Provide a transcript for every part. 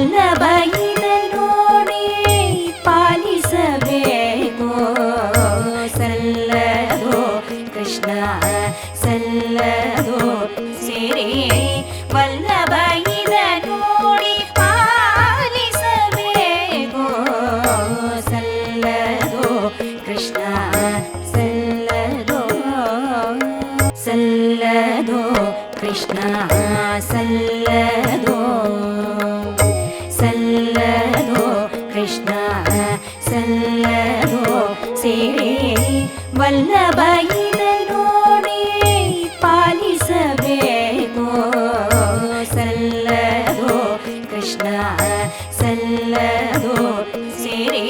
ವಲ್ಲಭ ಇದ ನೋಡಿ ಪಾಲಿಸಬೇಕು ಸಲ್ಲದೋ ಕೃಷ್ಣ ಸಲ್ಲದೋ ಸೇರೆ ವಲ್ಲಭ ಇದ ನೋಡಿ ಪಾಲಿಸಬೇಕು ಸಲ್ಲದೋ ಕೃಷ್ಣ ಸಲ್ಲದೋ ಸಲ್ಲದೋ ಕೃಷ್ಣ ಸಲ್ಲದೋ ಸಲ್ಲದೋ ವಲ್ಲಭ ಇದ ನೋಡಿ ಪಾಲಿಸಬೇಕು ಸಲ್ಲದೋ ಕೃಷ್ಣ ಸಲ್ಲದೋ ಸೇರೆ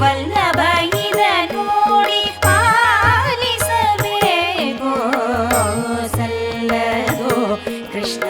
ವಲ್ಲಭ ಇದ ನೋಡಿ ಪಾಲಿಸಬೇಕು ಸಲ್ಲದೋ ಕೃಷ್ಣ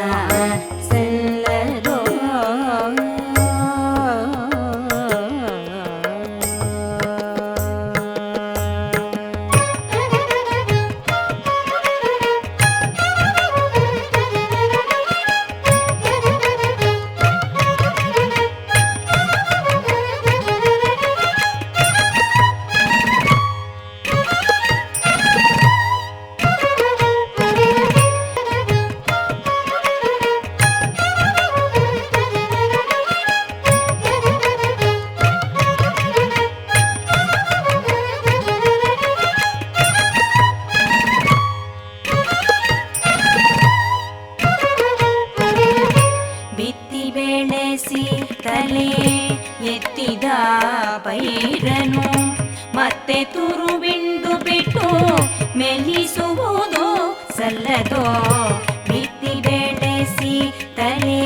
ಬೆಳೆಸಿ ತಲೆ ಎತ್ತಿದ ಪೈರನು ಮತ್ತೆ ತುರುವಿಂಡು ಬಿಟ್ಟು ಮೆಲಿಸುವುದು ಸಲ್ಲದೋ. ಬಿತ್ತಿ ಬೆಳೆಸಿ ತಲೆ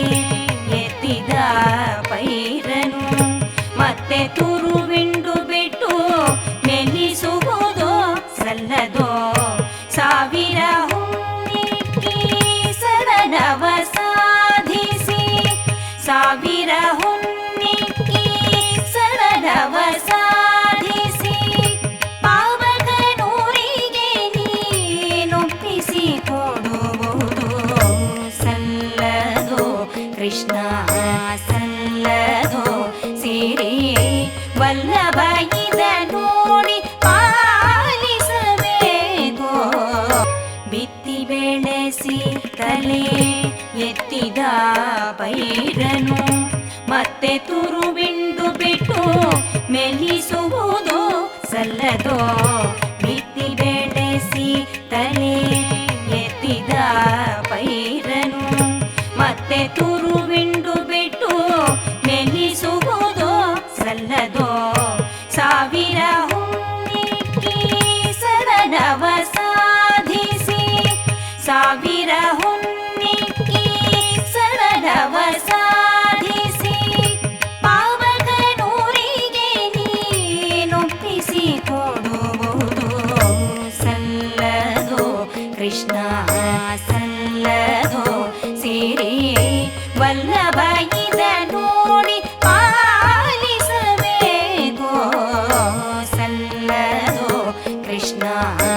ವಲ್ಲಭ ಇದ ನೋಡಿ ಪಾಲಿಸಬೇಕು. ಬಿತ್ತಿ ಬೆಳೆಸಿ ತಲೆ ಎತ್ತಿದ ಪೈರನು ಮತ್ತೆ ತುರುವಿಂಡು ಬಿಟ್ಟು ಮೆಲಿಸುವುದು ಸಲ್ಲದೋ ಸರಳವ ಸಾಧಿಸಿ ಸಾವಿರ ಹುಣ್ಣಿಕ್ಕಿ ಸರಳವ ಸಾಧಿಸಿ ಪಾವಕನೂರಿಗೆ ನೀನೊಪ್ಪಿಸಿ ಕೊಡುವುದು. ಸಲ್ಲದು ಕೃಷ್ಣ Krishna.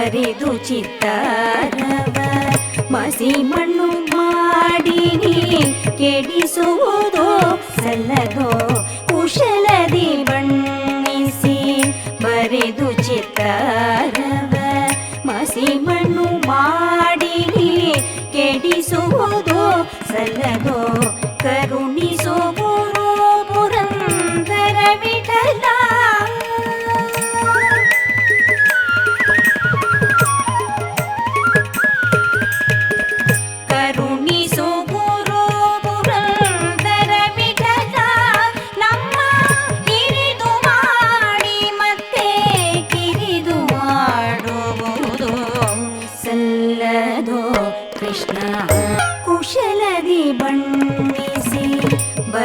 ಬರೆದು ಚಿತ್ತಾರವ ಮಸಿ ಮಣ್ಣು ಮಾಡಿ ಕೆಡಿಸುವುದು ಸಲ್ಲದೋ ಕುಶಲದಿ ಬಣ್ಣಿಸಿ ಬರೆದು ಚಿತ್ತಾರವ ಮಸಿ ಮಣ್ಣು ಮಾಡಿ ಕೆಡಿಸುವುದು ಸಲ್ಲದೋ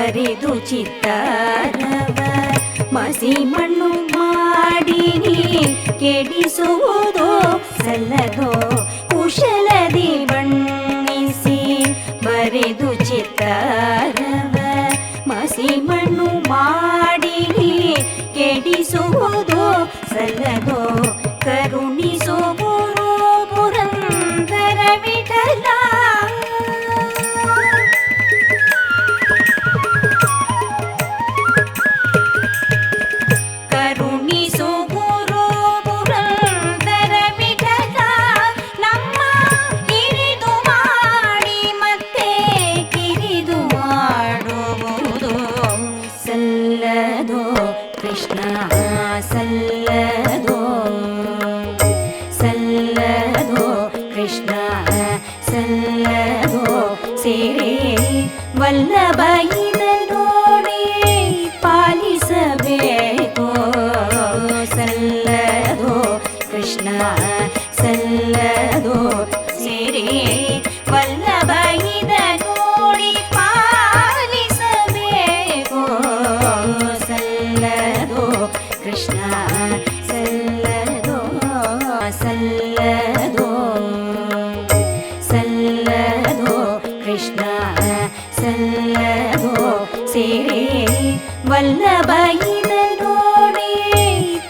ಬರೆದು ಚಿತ್ತಾರವ ಮಸಿ ಮಣ್ಣು ಮಾಡಿ ಕೆಡಿಸುವುದು சேரே. வல்லபையே ಸಲ್ಲವೋ ಸೇರೆ ವಲ್ಲಭ ಇದನೋಡಿ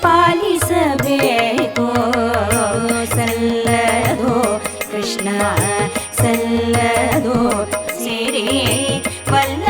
ಪಾಲಿಸಬೇಕೋ ಸಲ್ಲದೋ ಕೃಷ್ಣ ಸಲ್ಲದೋ ಸೇರೆ ವಲ್ಲ